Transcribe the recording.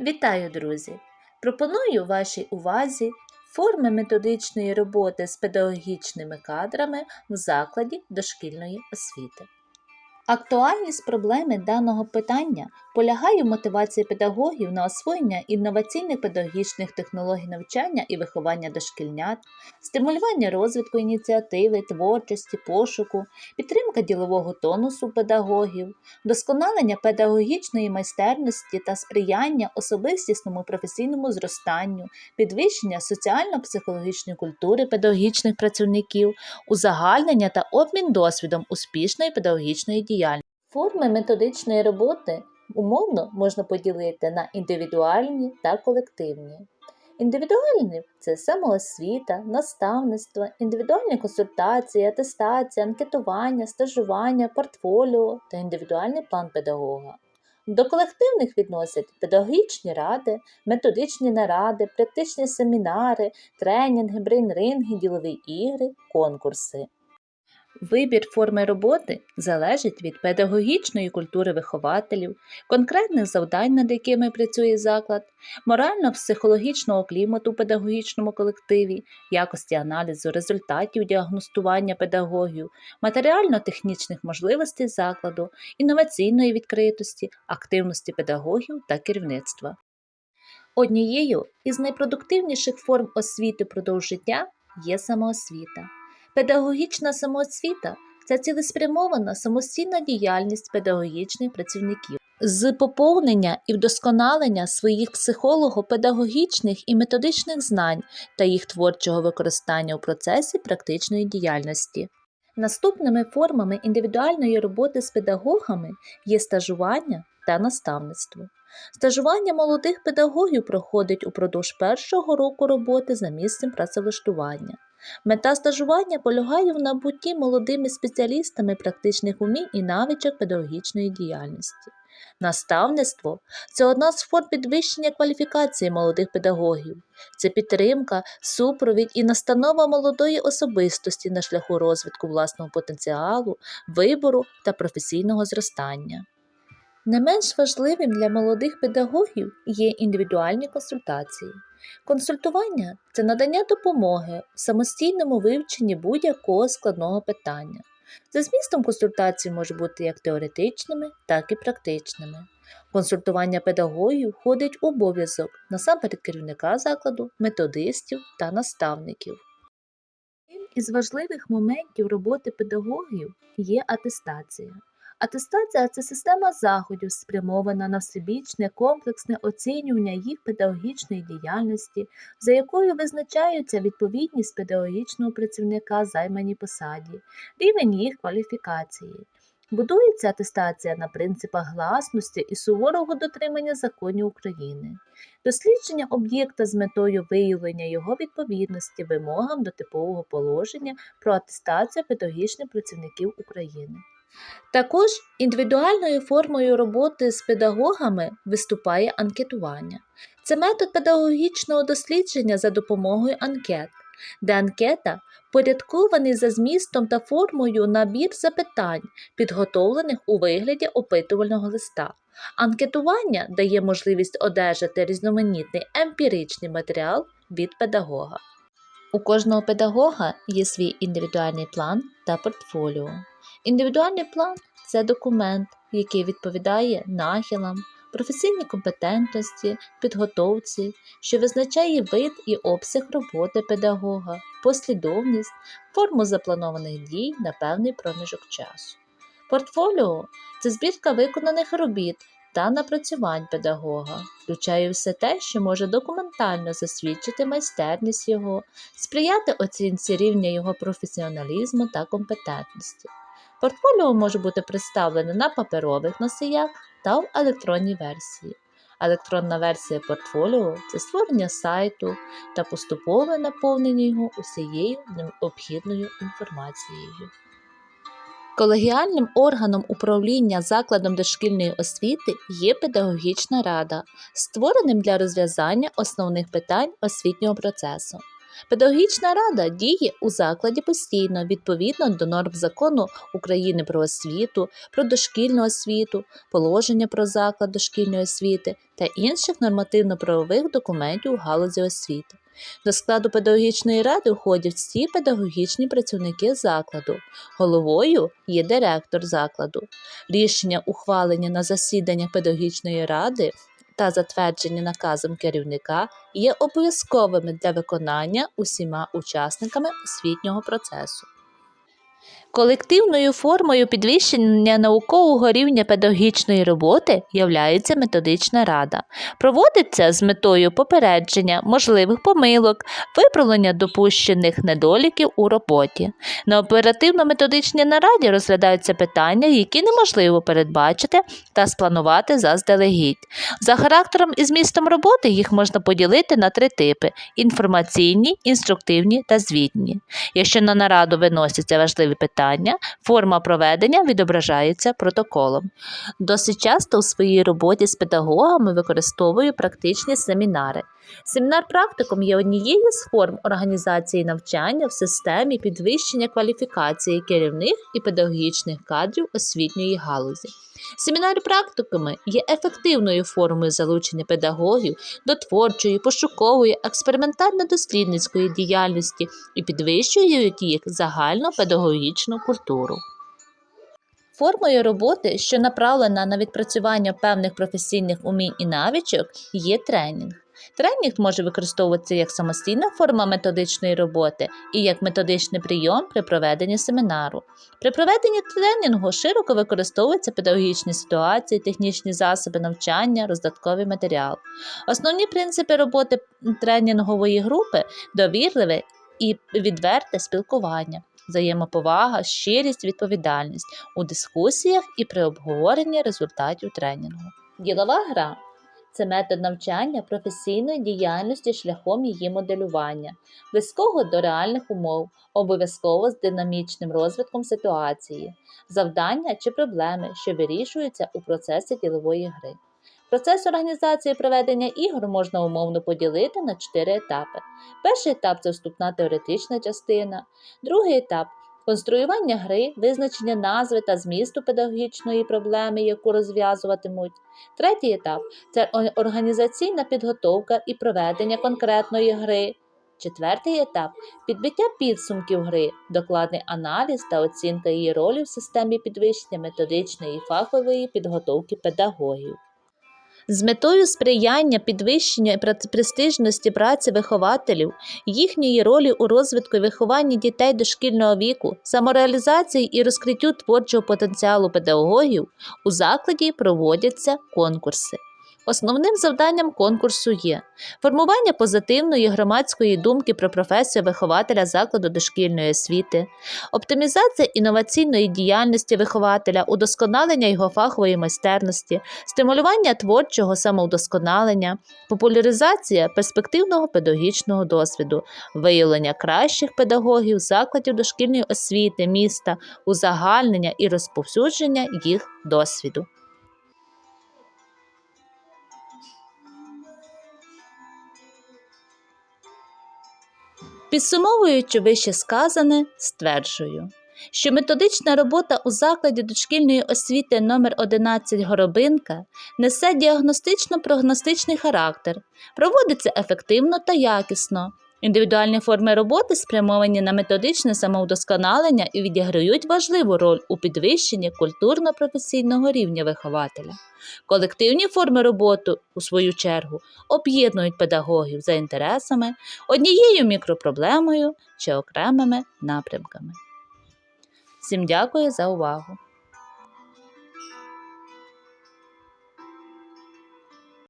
Вітаю, друзі! Пропоную вашій увазі форми методичної роботи з педагогічними кадрами в закладі дошкільної освіти. Актуальність проблеми даного питання полягає в мотивації педагогів на освоєння інноваційних педагогічних технологій навчання і виховання дошкільнят, стимулювання розвитку ініціативи, творчості, пошуку, підтримка ділового тонусу педагогів, вдосконалення педагогічної майстерності та сприяння особистісному професійному зростанню, підвищення соціально-психологічної культури педагогічних працівників, узагальнення та обмін досвідом успішної педагогічної діяльності. Форми методичної роботи умовно можна поділити на індивідуальні та колективні. Індивідуальні це самоосвіта, наставництво, індивідуальні консультації, атестація, анкетування, стажування, портфоліо та індивідуальний план педагога. До колективних відносять педагогічні ради, методичні наради, практичні семінари, тренінги, брейнринги, ділові ігри, конкурси. Вибір форми роботи залежить від педагогічної культури вихователів, конкретних завдань, над якими працює заклад, морально-психологічного клімату в педагогічному колективі, якості аналізу результатів діагностування педагогів, матеріально-технічних можливостей закладу, інноваційної відкритості, активності педагогів та керівництва. Однією із найпродуктивніших форм освіти продовж життя є самоосвіта. Педагогічна самоосвіта це цілеспрямована самостійна діяльність педагогічних працівників з поповнення і вдосконалення своїх психолого-педагогічних і методичних знань та їх творчого використання у процесі практичної діяльності. Наступними формами індивідуальної роботи з педагогами є стажування та наставництво. Стажування молодих педагогів проходить упродовж першого року роботи за місцем працевлаштування. Мета стажування полягає в набутті молодими спеціалістами практичних умінь і навичок педагогічної діяльності. Наставництво це одна з форм підвищення кваліфікації молодих педагогів, це підтримка, супровід і настанова молодої особистості на шляху розвитку власного потенціалу, вибору та професійного зростання. Не менш важливим для молодих педагогів є індивідуальні консультації. Консультування це надання допомоги в самостійному вивченні будь-якого складного питання. За змістом консультації можуть бути як теоретичними, так і практичними. Консультування педагогів входить обов'язок насамперед керівника закладу, методистів та наставників. Із важливих моментів роботи педагогів є атестація. Атестація це система заходів, спрямована на всебічне комплексне оцінювання їх педагогічної діяльності, за якою визначаються відповідність педагогічного працівника займаній посаді, рівень їх кваліфікації. Будується атестація на принципах гласності і суворого дотримання законів України, дослідження об'єкта з метою виявлення його відповідності вимогам до типового положення про атестацію педагогічних працівників України. Також індивідуальною формою роботи з педагогами виступає анкетування. Це метод педагогічного дослідження за допомогою анкет, де анкета порядкований за змістом та формою набір запитань, підготовлених у вигляді опитувального листа. Анкетування дає можливість одержати різноманітний емпіричний матеріал від педагога. У кожного педагога є свій індивідуальний план та портфоліо. Індивідуальний план це документ, який відповідає нахилам, професійній компетентності, підготовці, що визначає вид і обсяг роботи педагога, послідовність, форму запланованих дій на певний проміжок часу. Портфоліо це збірка виконаних робіт та напрацювань педагога, включає все те, що може документально засвідчити майстерність його, сприяти оцінці рівня його професіоналізму та компетентності. Портфоліо може бути представлене на паперових носіях та в електронній версії. Електронна версія портфоліо це створення сайту та поступове наповнення його усією необхідною інформацією. Колегіальним органом управління закладом дошкільної освіти є педагогічна рада, створеним для розв'язання основних питань освітнього процесу. Педагогічна рада діє у закладі постійно відповідно до норм закону України про освіту, про дошкільну освіту, положення про заклад дошкільної освіти та інших нормативно-правових документів у галузі освіти. До складу педагогічної ради входять всі педагогічні працівники закладу. Головою є директор закладу. Рішення, ухвалені на засіданнях педагогічної ради та затверджені наказом керівника, є обов'язковими для виконання усіма учасниками освітнього процесу. Колективною формою підвищення наукового рівня педагогічної роботи являється методична рада. Проводиться з метою попередження можливих помилок, виправлення допущених недоліків у роботі. На оперативно-методичній нараді розглядаються питання, які неможливо передбачити та спланувати заздалегідь. За характером і змістом роботи їх можна поділити на три типи: інформаційні, інструктивні та звітні. Якщо на нараду виносяться важливі питання, форма проведення відображається протоколом. Досить часто у своїй роботі з педагогами використовую практичні семінари. Семінар практикум є однією з форм організації навчання в системі підвищення кваліфікації керівних і педагогічних кадрів освітньої галузі. Семінари практикуми є ефективною формою залучення педагогів до творчої, пошукової, експериментально-дослідницької діяльності і підвищують їх загальну педагогічну культуру. Формою роботи, що направлена на відпрацювання певних професійних умінь і навичок, є тренінг. Тренінг може використовуватися як самостійна форма методичної роботи і як методичний прийом при проведенні семінару. При проведенні тренінгу широко використовуються педагогічні ситуації, технічні засоби навчання, роздатковий матеріал. Основні принципи роботи тренінгової групи довірливе і відверте спілкування, взаємоповага, щирість, відповідальність у дискусіях і при обговоренні результатів тренінгу. Ділова гра це метод навчання професійної діяльності шляхом її моделювання, близького до реальних умов, обов'язково з динамічним розвитком ситуації, завдання чи проблеми, що вирішуються у процесі ділової гри. Процес організації проведення ігор можна умовно поділити на чотири етапи. Перший етап це вступна теоретична частина, другий етап конструювання гри, визначення назви та змісту педагогічної проблеми, яку розв'язуватимуть. Третій етап це організаційна підготовка і проведення конкретної гри. Четвертий етап підбиття підсумків гри, докладний аналіз та оцінка її ролі в системі підвищення методичної і фахової підготовки педагогів. З метою сприяння підвищення престижності праці вихователів, їхньої ролі у розвитку і вихованні дітей дошкільного віку, самореалізації і розкриттю творчого потенціалу педагогів у закладі проводяться конкурси. Основним завданням конкурсу є формування позитивної громадської думки про професію вихователя закладу дошкільної освіти, оптимізація інноваційної діяльності вихователя, удосконалення його фахової майстерності, стимулювання творчого самовдосконалення, популяризація перспективного педагогічного досвіду, виявлення кращих педагогів закладів дошкільної освіти міста, узагальнення і розповсюдження їх досвіду. Підсумовуючи вище сказане, стверджую, що методична робота у закладі дошкільної освіти номер 11 Горобинка несе діагностично-прогностичний характер, проводиться ефективно та якісно. Індивідуальні форми роботи спрямовані на методичне самовдосконалення і відіграють важливу роль у підвищенні культурно-професійного рівня вихователя. Колективні форми роботи, у свою чергу, об'єднують педагогів за інтересами, однією мікропроблемою чи окремими напрямками. Всім дякую за увагу!